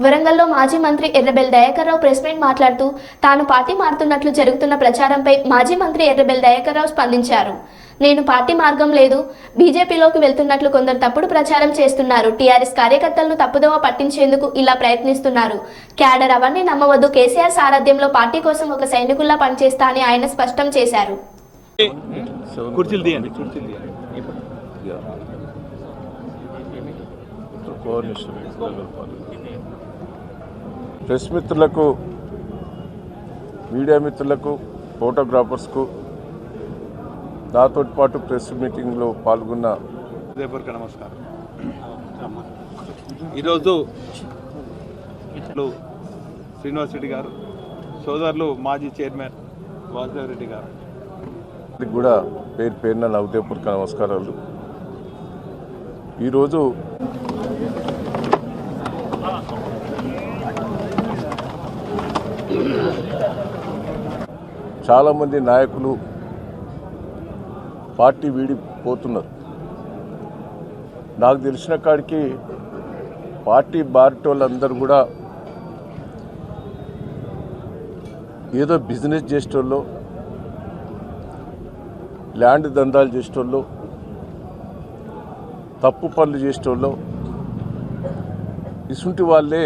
వరంగల్లో మాజీ మంత్రి ఎర్రబెల్ దయాకర్రావు ప్రెస్ మీట్ మాట్లాడుతూ తాను పార్టీ మారుతున్నట్లు జరుగుతున్న ప్రచారంపై మాజీ మంత్రి ఎర్రబెల్ దయాకర్రావు స్పందించారు. నేను పార్టీ మార్గం లేదు బీజేపీలోకి వెళ్తున్నట్లు కొందరు తప్పుడు ప్రచారం చేస్తున్నారు టీఆర్ఎస్ కార్యకర్తలను తప్పుదోవ పట్టించేందుకు ఇలా ప్రయత్నిస్తున్నారు. క్యాడర్ అవన్నీ నమ్మవద్దు కేసీఆర్ సారథ్యంలో పార్టీ కోసం ఒక సైనికుల్లా పనిచేస్తా అని ఆయన స్పష్టం చేశారు. కుర్చీలు తీయండి. కుర్చీలు తీయండి. ప్రెస్ మిత్రులకు మీడియా మిత్రులకు ఫోటోగ్రాఫర్స్కు నాతో పాటు ప్రెస్ మీటింగ్లో పాల్గొన్న హృదయపూర్వక నమస్కారం. ఈరోజు శ్రీనివాస్ రెడ్డి గారు సోదరులు మాజీ చైర్మన్ వాసుదేవ్ రెడ్డి గారు. కూడా పేరు పేరున నా హృదయపూర్వక నమస్కారాలు. ఈరోజు చాలామంది నాయకులు పార్టీ వీడిపోతున్నారు. నాకు తెలిసిన కాడికి పార్టీ బారిటోళ్ళందరూ కూడా ఏదో బిజినెస్ చేసేటోళ్ళు ల్యాండ్ దందాలు చేసేటోళ్ళు తప్పు పనులు చేసేటోళ్ళు ఇసుంటి వాళ్ళే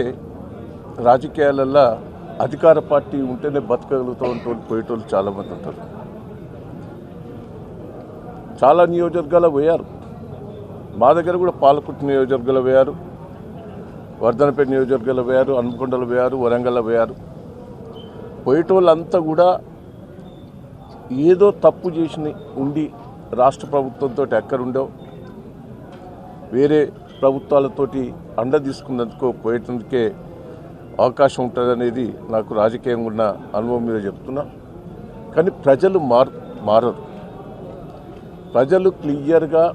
రాజకీయాలల్లో అధికార పార్టీ ఉంటేనే బతకగలుగుతూ ఉంటూ పోయేటోళ్ళు చాలామంది ఉంటారు. చాలా నియోజకవర్గాలు పోయారు. మా దగ్గర కూడా పాలకుట్టు నియోజకవర్గాలు పోయారు వర్ధనపేట నియోజకవర్గాలు పోయారు హన్మకొండలో పోయారు వరంగల్లో పోయారు. పోయేటోళ్ళంతా కూడా ఏదో తప్పు చేసి ఉండి రాష్ట్ర ప్రభుత్వంతో ఎక్కడుండో వేరే ప్రభుత్వాలతోటి అండ తీసుకున్నందుకు పోయేటందుకే అవకాశం ఉంటుందనేది నాకు రాజకీయంగా ఉన్న అనుభవం మీద చెప్తున్నా. కానీ ప్రజలు మార్ మారరు. ప్రజలు క్లియర్గా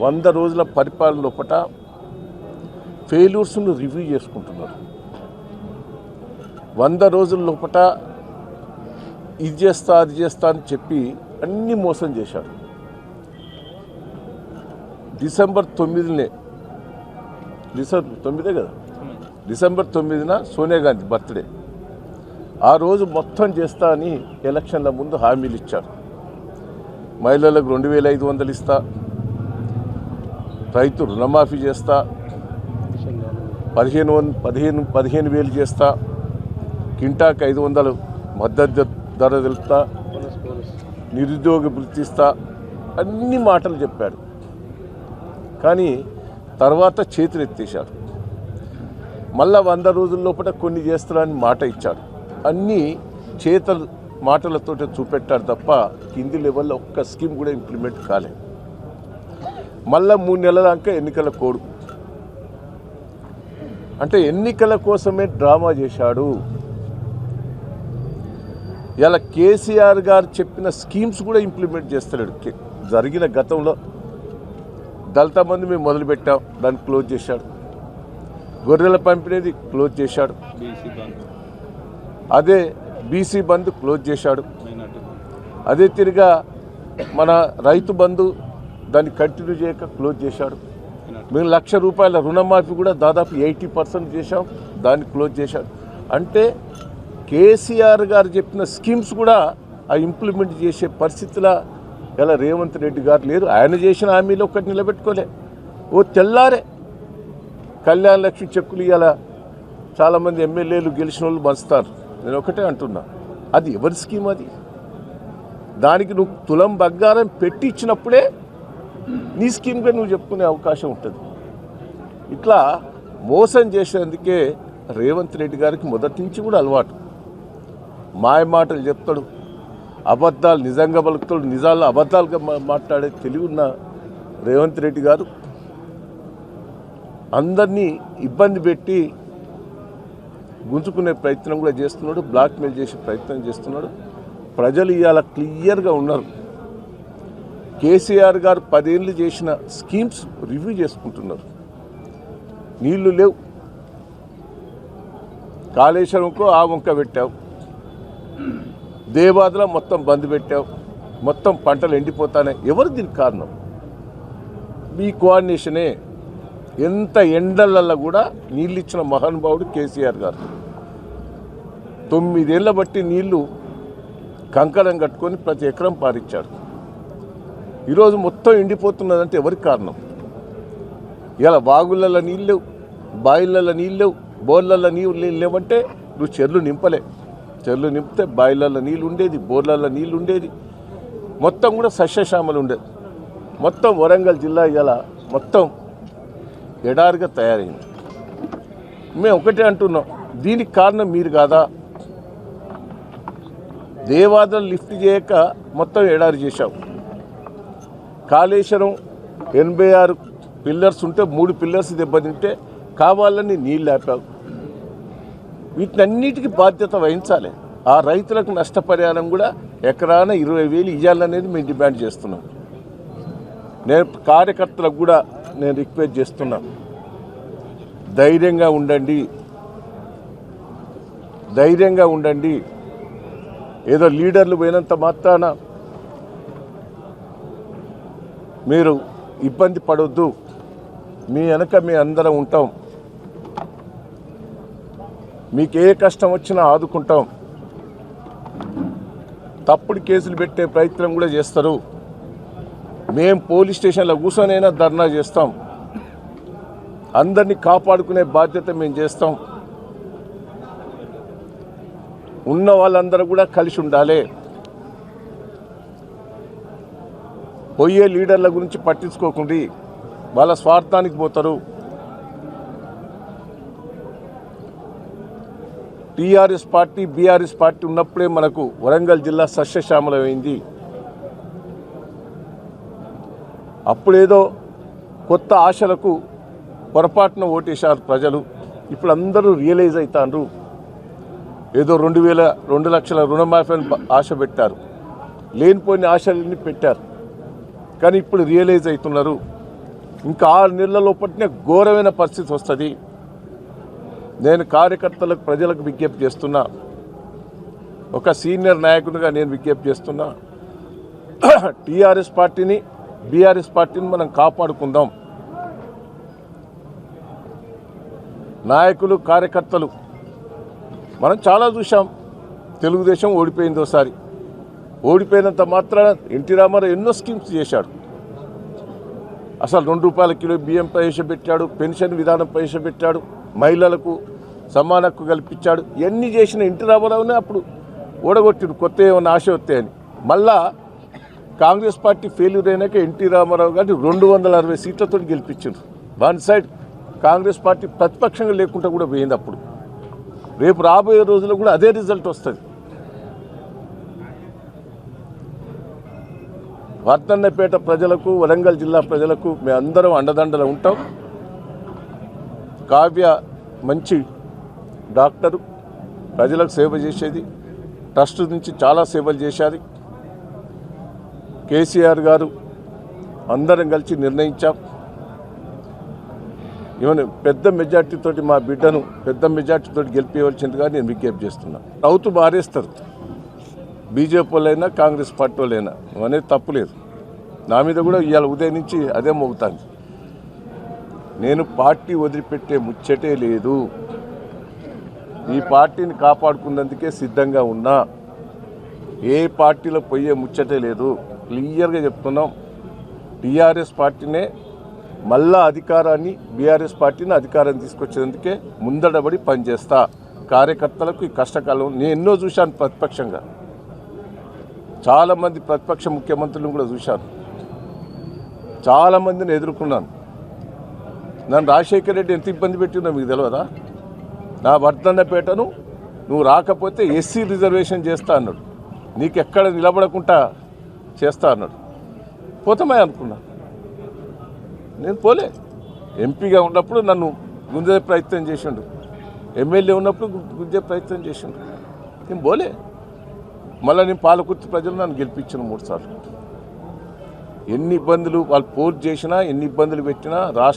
వంద రోజుల పరిపాలన లోపట ఫెయిల్యూర్స్ను రివ్యూ చేసుకుంటున్నారు. వంద రోజుల లోపట ఇది చేస్తా అది చేస్తా అని చెప్పి అన్ని మోసం చేశారు. డిసెంబర్ తొమ్మిదినే డిసెంబర్ తొమ్మిదే కదా? డిసెంబర్ తొమ్మిదిన సోనియా గాంధీ బర్త్డే. ఆ రోజు మొత్తం చేస్తా అని ఎలక్షన్ల ముందు హామీలు ఇచ్చారు. మహిళలకు రెండు వేల ఐదు వందలు ఇస్తా రైతు రుణమాఫీ చేస్తా పదిహేను వంద పదిహేను పదిహేను వేలు చేస్తా కింటాకి ఐదు వందలు మద్దతు ధర తెలుపుతా నిరుద్యోగ వృత్తిస్తా అన్ని మాటలు చెప్పాడు కానీ తర్వాత చేతులు ఎత్తేశాడు మళ్ళా వంద రోజుల లోపల కొన్ని చేస్తారని మాట ఇచ్చాడు అన్నీ చేతలు మాటలతో చూపెట్టాడు తప్ప కింది లెవెల్లో ఒక్క స్కీమ్ కూడా ఇంప్లిమెంట్ కాలేదు. మళ్ళా మూడు నెలల దాకా ఎన్నికల కోడు. అంటే ఎన్నికల కోసమే డ్రామా చేశాడు. ఇలా కేసీఆర్ గారు చెప్పిన స్కీమ్స్ కూడా ఇంప్లిమెంట్ చేస్తలేడు. జరిగిన గతంలో దళిత మంది మేము మొదలుపెట్టాం దాన్ని క్లోజ్ చేశాడు. గొర్రెల పంపిణీది క్లోజ్ చేశాడు. అదే బీసీ బంద్ క్లోజ్ చేశాడు. అదే తిరిగా మన రైతు బంధు దాన్ని కంటిన్యూ చేయక క్లోజ్ చేశాడు. మేము లక్ష రూపాయల రుణమాఫీ కూడా దాదాపు ఎయిటీ పర్సెంట్ చేశాం దాన్ని క్లోజ్ చేశాడు. అంటే కేసీఆర్ గారు చెప్పిన స్కీమ్స్ కూడా ఆ ఇంప్లిమెంట్ చేసే పరిస్థితిలో ఇలా రేవంత్ రెడ్డి గారు లేరు. ఆయన చేసిన హామీలు ఒక్కటి నిలబెట్టుకోలే. ఓ తెల్లారే కళ్యాణ లక్ష్మి చెక్కులు ఇవాళ చాలామంది ఎమ్మెల్యేలు గెలిచిన వాళ్ళు పంచుతారు నేను ఒకటే అంటున్నా. అది ఎవరి స్కీమ్ అది? దానికి నువ్వు తులం బంగారం పెట్టి ఇచ్చినప్పుడే నీ స్కీమ్గా నువ్వు చెప్పుకునే అవకాశం ఉంటుంది. ఇట్లా మోసం చేసేందుకే రేవంత్ రెడ్డి గారికి మొదటి నుంచి కూడా అలవాటు. మాయ మాటలు చెప్తాడు. అబద్ధాలు నిజంగా పలుకుతాడు. నిజాలు అబద్ధాలుగా మాట్లాడే తెలివి ఉన్న రేవంత్ రెడ్డి గారు అందరినీ ఇబ్బంది పెట్టి గుంజుకునే ప్రయత్నం కూడా చేస్తున్నాడు బ్లాక్మెయిల్ చేసే ప్రయత్నం చేస్తున్నాడు. ప్రజలు ఇవాళ క్లియర్గా ఉన్నారు. కేసీఆర్ గారు పదేళ్ళు చేసిన స్కీమ్స్ రివ్యూ చేసుకుంటున్నారు. నీళ్ళు లేవు. కాళేశ్వరంకు ఆ వంక పెట్టావు. దేవాదల మొత్తం బంద్ పెట్టావు. మొత్తం పంటలు ఎండిపోతానే. ఎవరు దీనికి కారణం? మీ కోఆర్డినేషనే ఎంత ఎండలల్లో కూడా నీళ్ళు ఇచ్చిన మహానుభావుడు కేసీఆర్ గారు. తొమ్మిదేళ్ళ బట్టి నీళ్ళు కంకణం కట్టుకొని ప్రతి ఎకరం పారిచ్చాడు. ఈరోజు మొత్తం ఎండిపోతున్నదంటే ఎవరికి కారణం? ఇలా బాగులలో నీళ్ళు లేవు బాయిలలో నీళ్ళు లేవు బోర్లలో నీళ్ళు లేవంటే నువ్వు చెర్లు నింపలే. చెర్లు నింపితే బాయిలలో నీళ్ళు ఉండేది బోర్లలో నీళ్ళు ఉండేది. మొత్తం కూడా సస్యశ్యామలు ఉండేది మొత్తం వరంగల్ జిల్లా ఇలా మొత్తం ఎడారిగా తయారైంది. మేము ఒకటే అంటున్నాం దీనికి కారణం మీరు కాదా? దేవాదలు లిఫ్ట్ చేయక మొత్తం ఎడారి చేశాం కాళేశ్వరం ఎనభై ఆరు పిల్లర్స్ ఉంటే మూడు పిల్లర్స్ దెబ్బతింటే కావాలని నీళ్ళు ఆపావు వీటినన్నిటికీ బాధ్యత వహించాలి. ఆ రైతులకు నష్టపరిహారం కూడా ఎకరాన ఇరవై వేలు ఇవ్వాలనేది మేము డిమాండ్ చేస్తున్నాం. నేను కార్యకర్తలకు కూడా నేను రిక్వెస్ట్ చేస్తున్నా. ధైర్యంగా ఉండండి. ధైర్యంగా ఉండండి. ఏదో లీడర్లు పోయినంత మాత్రాన మీరు ఇబ్బంది పడొద్దు. మీ వెనక మీ అందరం ఉంటాం. మీకు ఏ కష్టం వచ్చినా ఆదుకుంటాం. తప్పుడు కేసులు పెట్టే ప్రయత్నం కూడా చేస్తారు. మేము పోలీస్ స్టేషన్లో కూర్చొనైనా ధర్నా చేస్తాం. అందరినీ కాపాడుకునే బాధ్యత మేము చేస్తాం. ఉన్న వాళ్ళందరూ కూడా కలిసి ఉండాలి. పోయే లీడర్ల గురించి పట్టించుకోకండి. వాళ్ళ స్వార్థానికి పోతారు. టీఆర్ఎస్ పార్టీ బీఆర్ఎస్ పార్టీ ఉన్నప్పుడే మనకు వరంగల్ జిల్లా సస్యశ్యామలమైంది. అప్పుడేదో కొత్త ఆశలకు పొరపాటున ఓటేశారు ప్రజలు. ఇప్పుడు అందరూ రియలైజ్ అవుతాండ్రు ఏదో రెండు వేల రెండు లక్షల రుణమాఫీ ఆశ పెట్టారు. లేనిపోయిన ఆశలన్నీ పెట్టారు. కానీ ఇప్పుడు రియలైజ్ అవుతున్నారు ఇంకా ఆరు నెలల లోపలనే ఘోరమైన పరిస్థితి వస్తుంది. నేను కార్యకర్తలకు ప్రజలకు విజ్ఞప్తి చేస్తున్నా. ఒక సీనియర్ నాయకునిగా నేను విజ్ఞప్తి చేస్తున్నా. టీఆర్ఎస్ పార్టీని బీఆర్ఎస్ పార్టీని మనం కాపాడుకుందాం. నాయకులు కార్యకర్తలు మనం చాలా చూసాం తెలుగుదేశం ఓడిపోయింది ఒకసారి ఓడిపోయినంత మాత్రాన ఎన్టీ రామారావు ఎన్నో స్కీమ్స్ చేశాడు. అసలు రెండు రూపాయల కిలో బియ్యం ప్రవేశపెట్టాడు పెన్షన్ విధానం ప్రవేశపెట్టాడు మహిళలకు సమాన హక్కు కల్పించాడు. ఇవన్నీ చేసిన ఎన్టీ రామారావునే అప్పుడు ఓడగొట్టిండు కొత్త ఏమన్నా ఆశ వస్తే అని. మళ్ళా కాంగ్రెస్ పార్టీ ఫెయిల్యూర్ అయినాక ఎన్టీ రామారావు గారిని రెండు వందల అరవై సీట్లతో గెలిపించారు వన్ సైడ్ కాంగ్రెస్ పార్టీ ప్రతిపక్షంగా లేకుండా కూడా పోయింది అప్పుడు. రేపు రాబోయే రోజుల్లో కూడా అదే రిజల్ట్ వస్తుంది. వర్ధన్నపేట ప్రజలకు వరంగల్ జిల్లా ప్రజలకు మేమందరం అండదండలు ఉంటాం. కావ్య మంచి డాక్టరు. ప్రజలకు సేవ చేసేది. ట్రస్ట్ నుంచి చాలా సేవలు చేశారు కేసీఆర్ గారు అందరం కలిసి నిర్ణయించాం. ఈవెన్ పెద్ద మెజార్టీతో మా బిడ్డను పెద్ద మెజార్టీతో గెలిపించవలసిందిగా నేను విజ్ఞప్తి చేస్తున్నా. రౌతు బారేస్తారు బీజేపీ వాళ్ళైనా కాంగ్రెస్ పార్టీ వాళ్ళైనా. అనేది తప్పులేదు నా మీద కూడా ఇవాళ ఉదయం నుంచి అదే మోగుతాను నేను పార్టీ వదిలిపెట్టే ముచ్చటే లేదు. ఈ పార్టీని కాపాడుకున్నందుకే సిద్ధంగా ఉన్నా. ఏ పార్టీలో పోయే ముచ్చటే లేదు. క్లియర్గా చెప్తున్నాం. టీఆర్ఎస్ పార్టీనే మళ్ళా అధికారాన్ని బీఆర్ఎస్ పార్టీని అధికారం తీసుకొచ్చేందుకే ముందడబడి పనిచేస్తా. కార్యకర్తలకు ఈ కష్టకాలం నేను ఎన్నో చూశాను ప్రతిపక్షంగా. చాలామంది ప్రతిపక్ష ముఖ్యమంత్రులను కూడా చూశాను. చాలామందిని ఎదుర్కొన్నాను. నన్ను రాజశేఖర రెడ్డి ఎంత ఇబ్బంది పెట్టిందో మీకు తెలియదా నా వర్ధన్నపేటను నువ్వు రాకపోతే ఎస్సీ రిజర్వేషన్ చేస్తా అన్నాడు. నీకు ఎక్కడ నిలబడకుండా చేస్తా అన్నాడు. పోతామే అనుకున్నా. నేను పోలే. ఎంపీగా ఉన్నప్పుడు నన్ను గుంజే ప్రయత్నం చేసిండు. ఎమ్మెల్యే ఉన్నప్పుడు గుంజే ప్రయత్నం చేసిండు. నేను పోలే. మళ్ళీ నేను పాలకుర్తి ప్రజలు నన్ను గెలిపించిన మూడుసార్లు ఎన్ని ఇబ్బందులు వాళ్ళు పోర్ చేసినా ఎన్ని ఇబ్బందులు పెట్టినా రాష్ట్ర